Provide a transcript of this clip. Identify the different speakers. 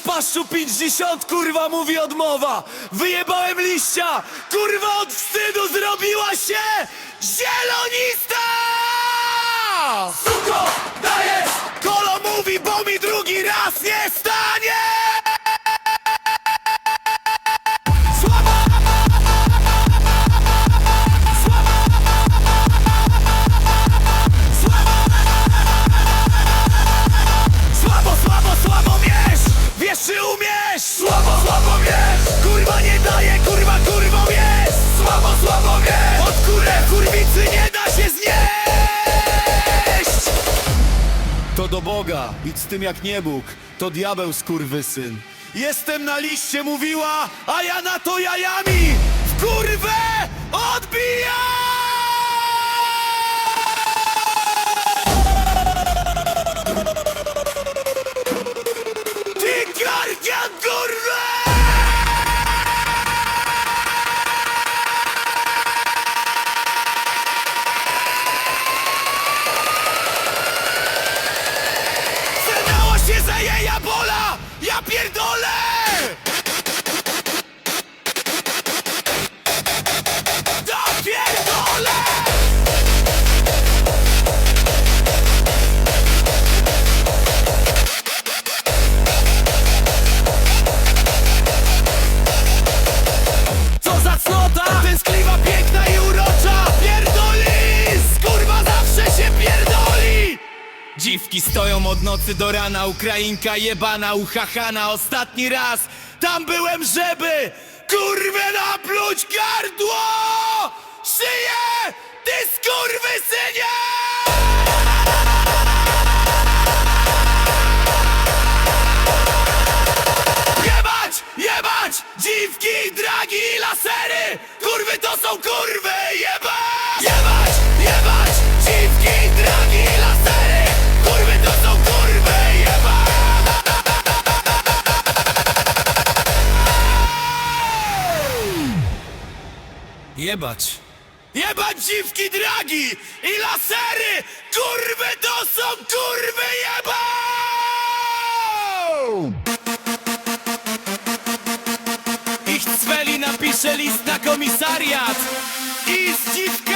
Speaker 1: płaszczu 50 kurwa mówi odmowa Wyjebałem liścia, kurwa od wstydu zrobiła się zielonista! Suko, dajesz! Do Boga, idź z tym jak nie Bóg, to diabeł skurwysyn. Jestem na liście mówiła, a ja na to jajami w kurwę odbijam! Dziwki stoją od nocy do rana, Ukrainka jebana, uchachana ostatni raz Tam byłem, żeby kurwę napluć gardło! Szyję! Ty skurwysynie! Jebać! Jebać! Dziwki, dragi, lasery! Kurwy to są kurwy! Jebać! Jebać dziwki, dragi i lasery! Kurwy to są kurwy! Jebać! Ich Cweli napisze list na komisariat I z dziwki